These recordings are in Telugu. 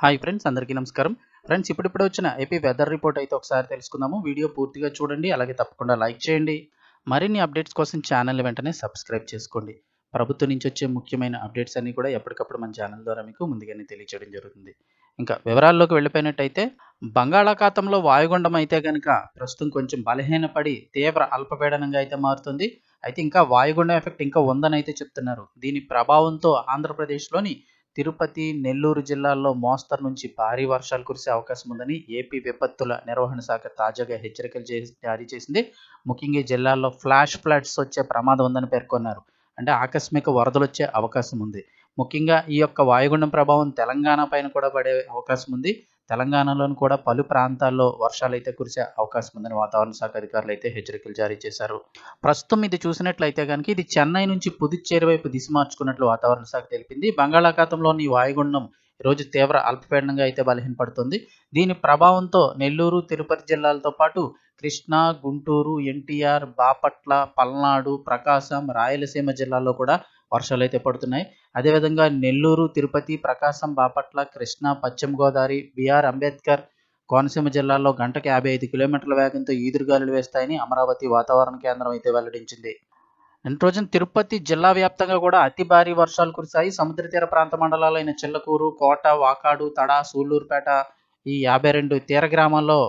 హాయ్ ఫ్రెండ్స్ అందరికీ నమస్కారం. ఫ్రెండ్స్ ఇప్పుడిప్పుడు వచ్చిన ఏపీ వెదర్ రిపోర్ట్ అయితే ఒకసారి తెలుసుకుందాము. వీడియో పూర్తిగా చూడండి అలాగే తప్పకుండా లైక్ చేయండి. మరిన్ని అప్డేట్స్ కోసం ఛానల్ వెంటనే సబ్స్క్రైబ్ చేసుకోండి. ప్రభుత్వం నుంచి వచ్చే ముఖ్యమైన అప్డేట్స్ అన్ని కూడా ఎప్పటికప్పుడు మన ఛానల్ ద్వారా మీకు ముందుగానే తెలియచేయడం జరుగుతుంది. ఇంకా వివరాల్లోకి వెళ్ళిపోయినట్టయితే బంగాళాఖాతంలో వాయుగుండం అయితే కనుక ప్రస్తుతం కొంచెం బలహీనపడి తీవ్ర అల్పపీడనంగా అయితే మారుతుంది. అయితే ఇంకా వాయుగుండం ఎఫెక్ట్ ఇంకా ఉందని అయితే చెప్తున్నారు. దీని ప్రభావంతో ఆంధ్రప్రదేశ్లోని తిరుపతి నెల్లూరు జిల్లాల్లో మోస్తరు నుంచి భారీ వర్షాలు కురిసే అవకాశం ఉందని ఏపీ విపత్తుల నిర్వహణ శాఖ తాజాగా హెచ్చరికలు చేసి జారీ చేసింది. ముఖ్యంగా ఈ జిల్లాల్లో ఫ్లాష్ ఫ్లడ్స్ వచ్చే ప్రమాదం ఉందని పేర్కొన్నారు. అంటే ఆకస్మిక వరదలు వచ్చే అవకాశం ఉంది. ముఖ్యంగా ఈ యొక్క వాయుగుండం ప్రభావం తెలంగాణ పైన కూడా పడే అవకాశం ఉంది. తెలంగాణలోని కూడా పలు ప్రాంతాల్లో వర్షాలు అయితే కురిసే అవకాశం ఉందని వాతావరణ శాఖ అధికారులు అయితే హెచ్చరికలు జారీ చేశారు. ప్రస్తుతం ఇది చూసినట్లయితే కనుక ఇది చెన్నై నుంచి పుదుచ్చేరి వైపు దిశ మార్చుకున్నట్లు వాతావరణ శాఖ తెలిపింది. బంగాళాఖాతంలోని ఈ వాయుగుండం ఈరోజు తీవ్ర అల్పపీడనంగా అయితే బలహీనపడుతుంది. దీని ప్రభావంతో నెల్లూరు తిరుపతి జిల్లాలతో పాటు కృష్ణా గుంటూరు ఎన్టీఆర్ బాపట్ల పల్నాడు ప్రకాశం రాయలసీమ జిల్లాల్లో కూడా వర్షాలు అయితే పడుతున్నాయి. అదేవిధంగా నెల్లూరు తిరుపతి ప్రకాశం బాపట్ల కృష్ణా పశ్చిమ గోదావరి బిఆర్ అంబేద్కర్ కోనసీమ జిల్లాల్లో గంటకు యాభై ఐదు కిలోమీటర్ల వేగంతో ఈదురుగాలులు వేస్తాయని అమరావతి వాతావరణ కేంద్రం అయితే వెల్లడించింది. నిన్న రోజున తిరుపతి జిల్లా వ్యాప్తంగా కూడా అతి భారీ వర్షాలు కురిశాయి. సముద్ర తీర ప్రాంత మండలాలైన చిల్లకూరు కోట వాకాడు తడ సూళ్ళూరుపేట ఈ యాభై రెండు తీర గ్రామాల్లో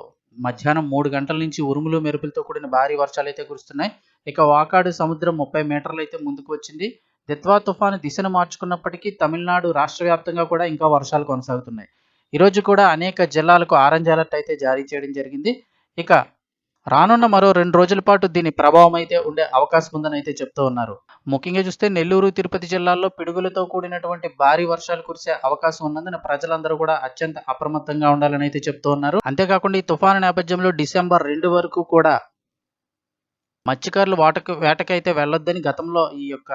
మధ్యాహ్నం మూడు గంటల నుంచి ఉరుములు మెరుపులతో కూడిన భారీ వర్షాలు అయితే కురుస్తున్నాయి. ఇక వాకాడు సముద్రం ముప్పై మీటర్లు అయితే ముందుకు వచ్చింది. దిత్వా తుఫాను దిశను మార్చుకున్నప్పటికీ తమిళనాడు రాష్ట్ర వ్యాప్తంగా కూడా ఇంకా వర్షాలు కొనసాగుతున్నాయి. ఈరోజు కూడా అనేక జిల్లాలకు ఆరెంజ్ అలర్ట్ అయితే జారీ చేయడం జరిగింది. ఇక రానున్న మరో రెండు రోజుల పాటు దీని ప్రభావం అయితే ఉండే అవకాశం ఉందని అయితే చెప్తూ ఉన్నారు. ముఖ్యంగా చూస్తే నెల్లూరు తిరుపతి జిల్లాల్లో పిడుగులతో కూడినటువంటి భారీ వర్షాలు కురిసే అవకాశం ఉన్నందున ప్రజలందరూ కూడా అత్యంత అప్రమత్తంగా ఉండాలని అయితే చెప్తూ ఉన్నారు. అంతేకాకుండా ఈ తుఫాను నేపథ్యంలో డిసెంబర్ రెండు వరకు కూడా మత్స్యకారులు వాటకు వేటకైతే వెళ్ళొద్దని గతంలో ఈ యొక్క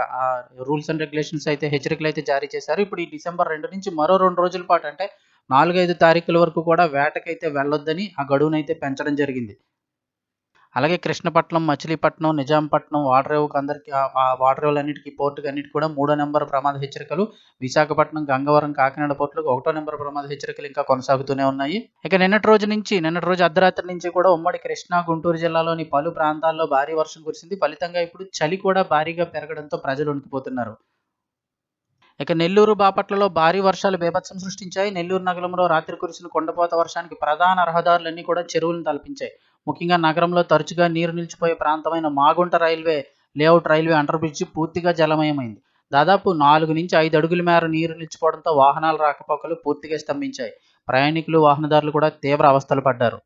రూల్స్ అండ్ రెగ్యులేషన్స్ అయితే హెచ్చరికలు అయితే జారీ చేశారు. ఇప్పుడు ఈ డిసెంబర్ రెండు నుంచి మరో రెండు రోజుల పాటు అంటే నాలుగైదు తారీఖుల వరకు కూడా వేటకైతే వెళ్ళొద్దని ఆ గడువునైతే పెంచడం జరిగింది. అలాగే కృష్ణపట్నం మచిలీపట్నం నిజాంపట్నం వాడరేవుకు అందరికీ వాటరేవులన్నిటికీ వాడరేవులన్నిటికీ పోర్టుకి అన్నిటికీ కూడా మూడో నెంబర్ ప్రమాద హెచ్చరికలు. విశాఖపట్నం గంగవరం కాకినాడ పోర్టులకు ఒకటో నెంబర్ ప్రమాద హెచ్చరికలు ఇంకా కొనసాగుతూనే ఉన్నాయి. ఇక నిన్నటి రోజు నుంచి నిన్నటి రోజు అర్ధరాత్రి నుంచి కూడా ఉమ్మడి కృష్ణా గుంటూరు జిల్లాలోని పలు ప్రాంతాల్లో భారీ వర్షం కురిసింది. ఫలితంగా ఇప్పుడు చలి కూడా భారీగా పెరగడంతో ప్రజలు ఉనికిపోతున్నారు ఇక నెల్లూరు బాపట్లలో భారీ వర్షాలు బేభత్సం సృష్టించాయి. నెల్లూరు నగరంలో రాత్రి కురిసిన కొండపోత వర్షానికి ప్రధాన రహదారులన్నీ కూడా చెరువులను తలపించాయి. ముఖ్యంగా నగరంలో తరచుగా నీరు నిలిచిపోయే ప్రాంతమైన Magunta railway layout railway under bridge పూర్తిగా జలమయమైంది. దాదాపు నాలుగు నుంచి ఐదు అడుగుల మేర నీరు నిలిచిపోవడంతో వాహనాల రాకపోకలు పూర్తిగా స్తంభించాయి. ప్రయాణికులు వాహనదారులు కూడా తీవ్ర అవస్థలు పడ్డారు.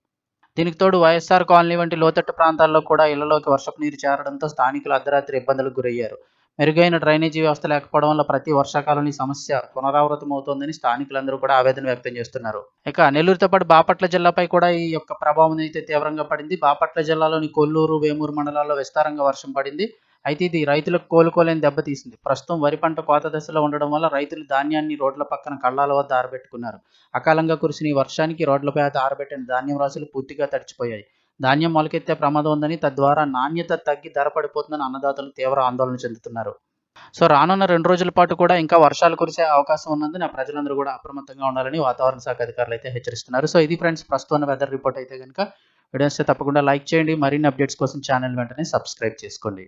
దీనికి తోడు వైఎస్ఆర్ కాలనీ వంటి లోతట్టు ప్రాంతాల్లో కూడా ఇళ్ళలోకి వర్షపు నీరు చేరడంతో స్థానికులు అర్ధరాత్రి ఇబ్బందులకు గురయ్యారు. మెరుగైన డ్రైనేజీ వ్యవస్థ లేకపోవడం వల్ల ప్రతి వర్షాకాలం ఈ సమస్య పునరావృతం అవుతోందని స్థానికులందరూ కూడా ఆవేదన వ్యక్తం చేస్తున్నారు. ఇక నెల్లూరుతో పాటు బాపట్ల జిల్లాపై కూడా ఈ యొక్క ప్రభావం అయితే తీవ్రంగా పడింది. బాపట్ల జిల్లాలోని కొల్లూరు వేమూరు మండలాల్లో విస్తారంగా వర్షం పడింది. అయితే ఇది రైతులకు కోలుకోలేని దెబ్బతీసింది ప్రస్తుతం వరి పంట కోత దశలో ఉండడం వల్ల రైతులు ధాన్యాన్ని రోడ్ల పక్కన కళ్ళాల వద్ద ఆరబెట్టుకున్నారు. అకాలంగా కురిసిన ఈ వర్షానికి రోడ్లపై ఆరబెట్టిన ధాన్యం రాశులు పూర్తిగా తడిచిపోయాయి. ధాన్యం మొలకెత్తే ప్రమాదం ఉందని తద్వారా నాణ్యత తగ్గి ధర పడిపోతుందని అన్నదాతలు తీవ్ర ఆందోళన చెందుతున్నారు. సో రానున్న రెండు రోజుల పాటు కూడా ఇంకా వర్షాలు కురిసే అవకాశం ఉన్నందున ప్రజలందరూ కూడా అప్రమత్తంగా ఉండాలని వాతావరణ శాఖ అధికారులు అయితే హెచ్చరిస్తున్నారు. సో ఇది ఫ్రెండ్స్ ప్రస్తుతం వెదర్ రిపోర్ట్ అయితే కనుక వీడియోస్ తప్పకుండా లైక్ చేయండి. మరిన్ని అప్డేట్స్ కోసం ఛానల్ వెంటనే సబ్స్క్రైబ్ చేసుకోండి.